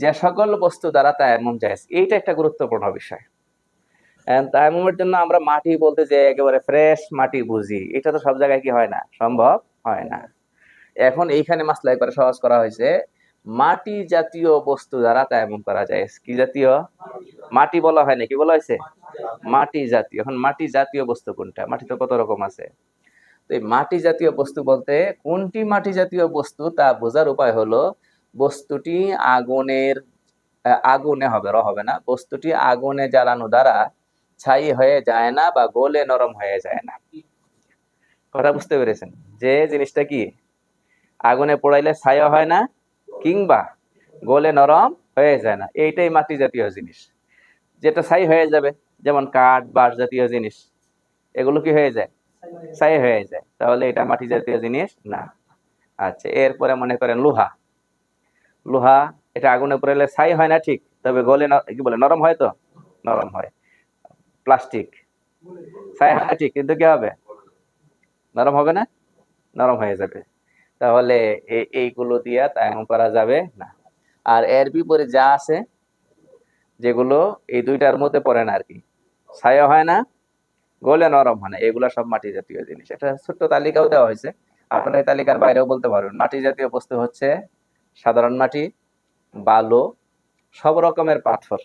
যে সকল বস্তু দ্বারা তায়াম্মুম জায়েজ। এইটা একটা গুরুত্বপূর্ণ বিষয়। And তায়াম্মুমের জন্য আমরা মাটি বলতে যে একেবারে ফ্রেশ মাটি বুঝি। এটা তো সব জায়গায় কি হয় না? সম্ভব হয় না। এখন এইখানে মাসলা একবারে সহজ করা হয়েছে। মাটি জাতীয় বস্তু দ্বারা তায়াম্মুম করা যায় কি জাতীয়? মাটি বলা হয় না, কি বলা হয়েছে? মাটি জাতীয়। এখন মাটি জাতীয় বস্তু কোনটা? মাটি তো কত রকম আছে। তো এই মাটি জাতীয় বস্তু বলতে কোনটি মাটি জাতীয় বস্তু তা বোঝার উপায় হলো বস্তুটি আগুনের আগুনে হবে, র হবে না। বস্তুটি আগুনে জ্বালানো দ্বারা ছাই হয়ে যায় না বা গোলে নরম হয়ে যায় না। কথা বুঝতে পেরেছেন? যে জিনিসটা কি? আগুনে পোড়াইলে ছায়া হয় না, কিংবা গোলে নরম হয়ে যায় না। এইটাই মাটি জাতীয় জিনিস। যেটা ছাই হয়ে যাবে, যেমন কাঠ, বাঁশ জাতীয় জিনিস, এগুলো কি হয়ে যায়? ছাই হয়ে যায়। তাহলে এটা মাটি জাতীয় জিনিস না। আচ্ছা এরপরে মনে করেন লোহা। লোহা, এটা আগুনে পোড়াইলে ছাই হয় না ঠিক? তবে গলে কি বলে, নরম হয় তো? নরম হয়। প্লাস্টিক। ছাই হয় না ঠিক? কিন্তু কি হবে? নরম হবে না? নরম হয়ে যাবে। তাহলে এইগুলো দিয়া তায়াম করা যাবে না। আর এর বিপরে যা আছে, যেগুলো এই দুইটার মধ্যে পড়ে না আর কি ছায়া হয় না, গলে নরম হয় না। এগুলা সব মাটি জাতীয় জিনিস। একটা ছোট্ট তালিকাও দেওয়া হয়েছে। আপনারা এই তালিকার বাইরেও বলতে পারবেন। মাটি জাতীয় বস্তু হচ্ছে সাধারণ মাটি, বালু, সব রকমের পাথর।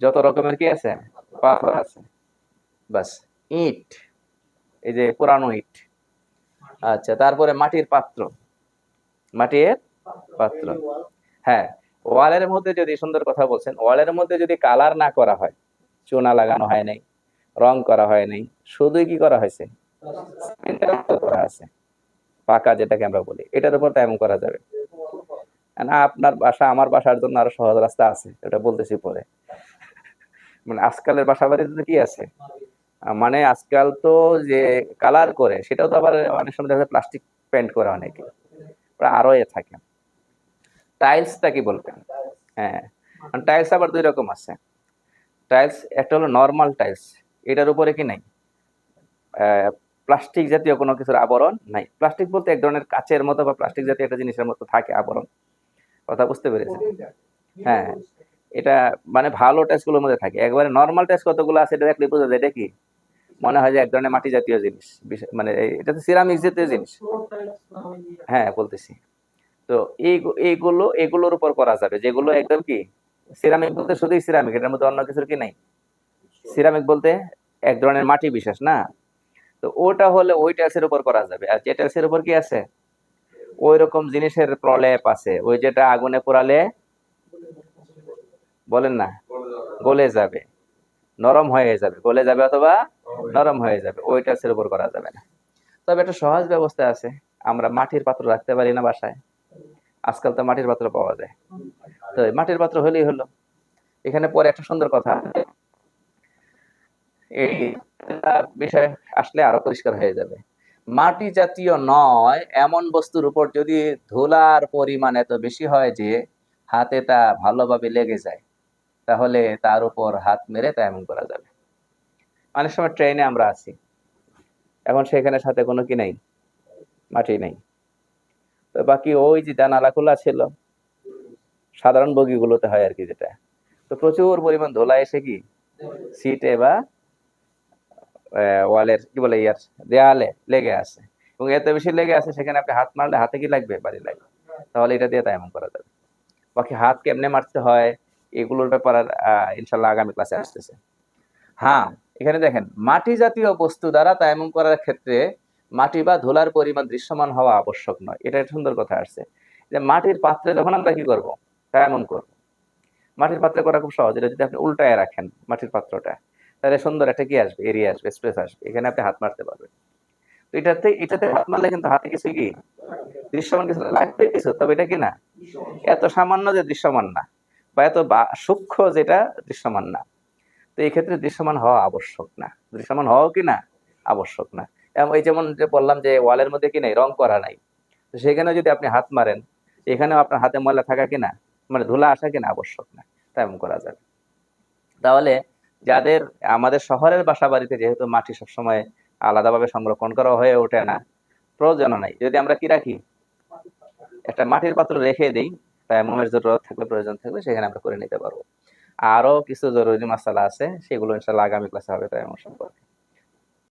যত রকমের কি আছে? পাথর আছে। বাস, ইট, এই যে পুরানো ইট। আচ্ছা তারপরে মাটির পাত্র। মাটির পাত্র। হ্যাঁ ওয়ালের মধ্যে যদি সুন্দর কথা বলছেন, ওয়ালের মধ্যে যদি কালার না করা হয়, চুনা লাগানো হয় নাই, রং করা হয় নাই, শুধুই কি করা হয়েছে? পাকা যেটাকে আমরা বলি, এটার উপর তেমন করা যাবে। না আপনার বাসা, আমার বাসার জন্য আরও সহজ রাস্তা আছে, এটা বলতেছি পরে। মানে আজকালের বাসা বাড়িতে কি আছে? মানে আজকাল তো যে কালার করে, সেটাও তো আবার অনেক সময় দেখা যায় প্লাস্টিক পেন্ট করে অনেকে। ওরা আরও এ থাকে। টাইলসটা কি বলবেন? হ্যাঁ টাইলস আবার দুই রকম আছে। টাইলস একটা হলো নর্মাল টাইলস এটার উপরে কি নাই? প্লাস্টিক জাতীয় কোনো কিছুর আবরণ নাই। প্লাস্টিক বলতে এক ধরনের কাচের মতো বা প্লাস্টিক জাতীয় একটা জিনিসের মতো থাকে আবরণ। কথা বুঝতে পেরেছেন? হ্যাঁ। এটা মানে ভালো টাইলসগুলোর মধ্যে থাকে। একবারে নর্মাল টাইলস কতগুলো আছে এটা দেখলে বোঝা যায় এটা কি? মনে হয় যে এক ধরনের মাটি জাতীয় জিনিস। মানে এটা তো সিরামিক জাতীয় জিনিস। হ্যাঁ বলতেছি। তো এই এইগুলো এগুলোর উপর করা যাবে। যেগুলো একদম কি? সিরামিক বলতে শুধুই সিরামিক এটার মধ্যে অন্য কিছুর কি নাই? সিরামিক বলতে এক ধরনের মাটি বিশেষ না? তো ওটা হলে ওই টাইলসের উপর করা যাবে। আর যে টাইলসের উপর কি আছে? ওই রকম জিনিসের প্রলেপ আছে। ওই যেটা আগুনে পোড়ালে বলেন না, গলে যাবে। নরম হয়ে যাবে। গলে যাবে অথবা নরম হয়ে যাবে। ওই টাইলসের উপর করা যাবে না। তবে একটা সহজ ব্যবস্থা আছে। আমরা মাটির পাত্র রাখতে পারি না বাসায়। আজকাল তো মাটির পাত্র পাওয়া যায়। তো মাটির পাত্র হলেই হলো। এখানে পরে একটা সুন্দর কথা। এই বিষয় আসলে আরও পরিষ্কার হয়ে যাবে। মাটি জাতীয় নয়, এমন বস্তুর উপর যদি ধুলার পরিমাণ এত বেশি হয় যে হাতে তা ভালোভাবে লেগে যায়, তাহলে তার উপর হাত মেরে তা এমন করা যাবে। অনেক সময় ট্রেনে আমরা আছি, এখন সেখানে সাথে কোনো কি নেই, মাটি নেই। তো বাকি ওই যে জানালা খোলা ছিল, সাধারণ বগিগুলোতে হয় আর কি যেটা। তো প্রচুর পরিমাণ ধোলা এসে কি সিটে বা ওয়ালের কি বলে ইয়ার দেয়ালে লেগে আছে। এবং এত বেশি লেগে আছে সেখানে আপনি হাত মারলে হাতে কি লাগবে? বাড়ি লাগবে। তাহলে এটা দিয়ে তায়াম্মুম করা যাবে। বাকি হাত কেমনে মারতে হয় এগুলোর ব্যাপার আর, ইনশাল্লাহ আগামী ক্লাসে আসতেছে। হ্যাঁ এখানে দেখেন মাটি জাতীয় বস্তু দ্বারা তায়াম্মুম করার ক্ষেত্রে মাটি বা ধুলার পরিমাণ দৃশ্যমান হওয়া আবশ্যক নয়। এটা একটা সুন্দর কথা আসছে। যে মাটির পাত্রে যখন আমরা কি করব? তায়াম্মুম করব। মাটির পাত্রে করা খুব সহজ। এটা যদি আপনি উল্টায় রাখেন মাটির পাত্রটা তাহলে সুন্দর একটা কি আসবে? এরিয়া আসবে স্পেস আসবে। এখানে আপনি হাত মারতে পারবেন। তো এটাতে এটাতে হাত মারলে কিন্তু হাতে কিছু কি? দৃশ্যমান কিছু লাগবে কিছু, তবে এটা কি না? এত সামান্য যে দৃশ্যমান না, বা এত সূক্ষ্ম যেটা দৃশ্যমান না। তো এই ক্ষেত্রে দৃশ্যমান হওয়া আবশ্যক না। দৃশ্যমান হওয়াও কি না? আবশ্যক না। এবং এই যেমন যে বললাম যে ওয়ালের মধ্যে কি নেই? রং করা নাই। সেখানে যদি আপনি হাত মারেন, এখানেও আপনার হাতে ময়লা থাকা কিনা মানে ধুলা আসা কিনা আবশ্যক না। তেমন করা যাবে। তাহলে যাদের আমাদের শহরের বাসা বাড়িতে যেহেতু মাটি সবসময় আলাদাভাবে সংরক্ষণ করা হয়ে ওঠে না, প্রয়োজন নাই। যদি আমরা কি রাখি? একটা মাটির পাত্র রেখে দিই তাই মোমের জরুরত থাকলে, প্রয়োজন থাকলে সেখানে আমরা করে নিতে পারব। আরও কিছু জরুরি মশালা আছে, সেগুলো ইনশাল্লাহ আগামী ক্লাসে হবে, তাই আমার সম্পর্কে।